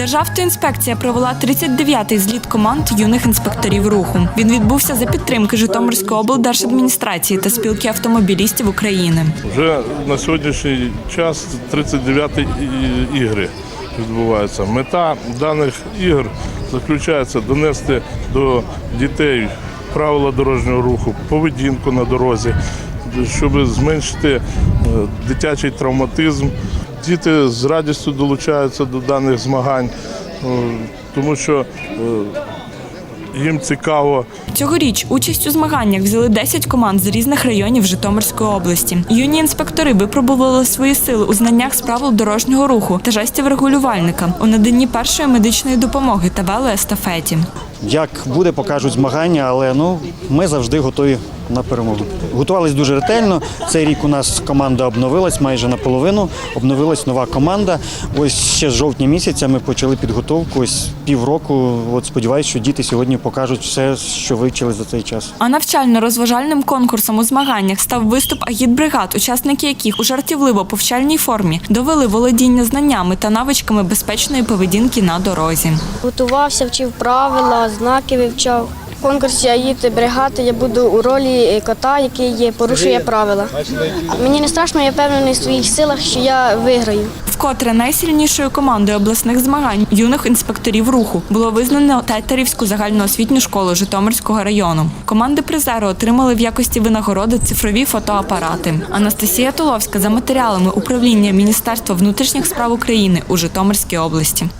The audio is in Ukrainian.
Державтоінспекція провела 39-й зліт команд юних інспекторів руху. Він відбувся за підтримки Житомирської облдержадміністрації та спілки автомобілістів України. Вже на сьогоднішній час 39 і- ігри відбуваються. Мета даних ігор заключається донести до дітей правила дорожнього руху, поведінку на дорозі, щоб зменшити е, дитячий травматизм. Діти з радістю долучаються до даних змагань, е, тому що е, їм цікаво Цьогоріч участь у змаганнях взяли 10 команд з різних районів Житомирської області. Юні інспектори випробували свої сили у знаннях з правил дорожнього руху та жестів регулювальника у наданні першої медичної допомоги та велоестафеті. Як буде, покажуть змагання, але ну ми завжди готові на перемогу. Готувались дуже ретельно. Цей рік у нас команда обновилась майже наполовину. Обновилась нова команда. Ось ще з жовтня місяця ми почали підготовку. Ось півроку. От сподіваюся, що діти сьогодні покажуть все, що вивчили за цей час. А навчально-розважальним конкурсом у змаганнях став виступ агітбригад, учасники яких у жартівливо повчальній формі довели володіння знаннями та навичками безпечної поведінки на дорозі. Готувався, вчив правила, знаки вивчав. Конкурсі АїТ бригади я буду у ролі кота, який порушує правила. Мені не страшно, я впевнений в своїх силах, що я виграю. Вкотре найсильнішою командою обласних змагань юних інспекторів руху було визнано Тетерівську загальноосвітню школу Житомирського району. Команди призеру отримали в якості винагороди цифрові фотоапарати. Анастасія Толовська за матеріалами управління Міністерства внутрішніх справ України у Житомирській області.